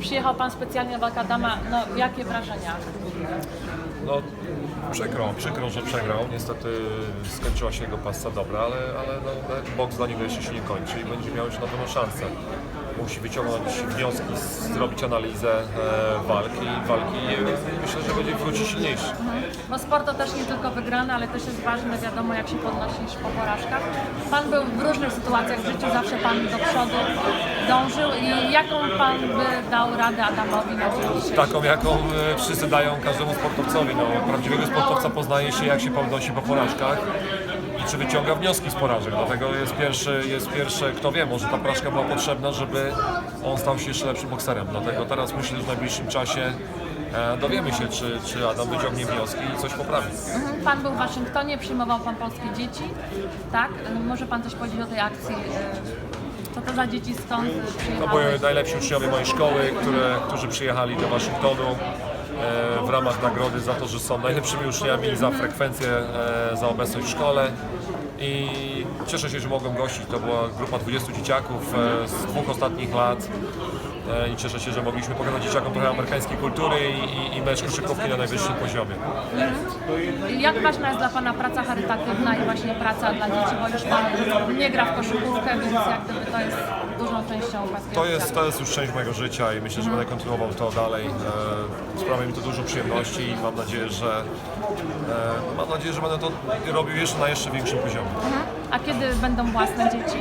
przyjechał Pan specjalnie na walkę Adama, no jakie wrażenia? No, przykro, przykro, że przegrał. Niestety skończyła się jego pasja dobra, ale, ale no, boks dla niego jeszcze się nie kończy i będzie miał już na pewno szansę. Musi wyciągnąć wnioski, zrobić analizę e, walki walki i myślę, że będzie wrócić silniejszy. Bo sport to też nie tylko wygrana, ale też jest ważne, wiadomo, jak się podnosisz po porażkach. Pan był w różnych sytuacjach w życiu, zawsze Pan do przodu dążył i jaką Pan by dał radę Adamowi na dzień dzisiejszy? Taką, jaką e, wszyscy dają każdemu sportowcowi. No, prawdziwego sportowca poznaje się, jak się podnosi po porażkach i czy wyciąga wnioski z porażek. Dlatego jest pierwszy, jest pierwsze, kto wie, może ta porażka była potrzebna, żeby on stał się jeszcze lepszym bokserem. Dlatego teraz myślę, że w najbliższym czasie e, dowiemy się, czy, czy Adam wyciągnie wnioski i coś poprawi. Mhm. Pan był w Waszyngtonie, przyjmował Pan polskie dzieci, tak? Może Pan coś powiedzieć o tej akcji? e, Co to za dzieci stąd e, To przyjechały? były najlepsi uczniowie mojej szkoły, które, którzy przyjechali do Waszyngtonu w ramach nagrody za to, że są najlepszymi uczniami za frekwencję, e, za obecność w szkole. I cieszę się, że mogłem gościć. To była grupa 20 dzieciaków e, z dwóch ostatnich lat. E, I cieszę się, że mogliśmy pokazać dzieciakom trochę amerykańskiej kultury i, i, i mecz koszykówki na najwyższym poziomie. Jak ważna jest dla Pana praca charytatywna i właśnie praca dla dzieci, bo już Pan nie gra w koszykówkę, więc jak gdyby to jest dużą częścią To jest, to jest już część mojego życia i myślę, że będę kontynuował to dalej. Sprawia mi to dużo przyjemności i mam nadzieję, że e, mam nadzieję, że będę to robił jeszcze na jeszcze większym poziomie. A kiedy będą własne dzieci?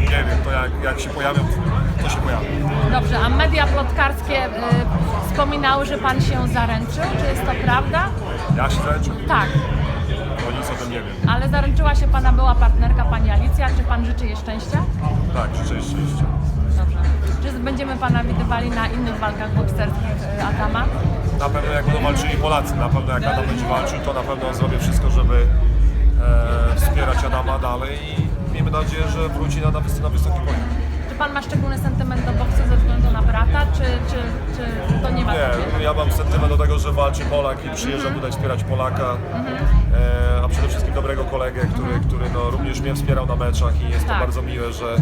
Nie wiem, to jak, jak się pojawią, to się pojawi. Dobrze, a media plotkarskie y, wspominały, że Pan się zaręczył. Czy jest to prawda? Ja się zaleczył, Tak, bo nic o tym nie wiem. ale zaręczyła się Pana była partnerka Pani Alicja. Czy Pan życzy jej szczęścia? Tak, życzę jej szczęścia. Dobrze. Pana widywali na innych walkach bokserskich y, Adama? Na pewno jak będą walczyli Polacy, na pewno jak Adam będzie walczył, to na pewno zrobię wszystko, żeby e, wspierać Adama dalej i miejmy nadzieję, że wróci na, na wysoki poziom. Czy Pan ma szczególny sentyment do boksu ze względu na brata, że walczy Polak i przyjeżdżam tutaj wspierać Polaka, e, a przede wszystkim dobrego kolegę, który, który no, również mnie wspierał na meczach i jest Tak. to bardzo miłe, że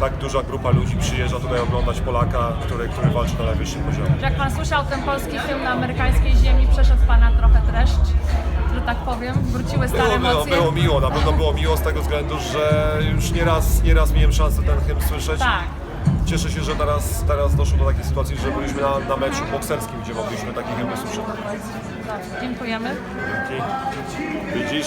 tak duża grupa ludzi przyjeżdża tutaj oglądać Polaka, który, który walczy na najwyższym poziomie. Jak Pan słyszał ten polski film na amerykańskiej ziemi, przeszedł Pana trochę dreszcz, że tak powiem? Wróciły stare Było, było, emocje? było miło, na pewno było miło z tego względu, że już nieraz, nieraz miałem szansę ten hymn słyszeć. Tak. Cieszę się, że teraz, teraz doszło do takiej sytuacji, że byliśmy na, na meczu bokserskim, gdzie mogliśmy taki hymn usłyszeć. Dobrze, dziękujemy. Dzięki. Widzisz?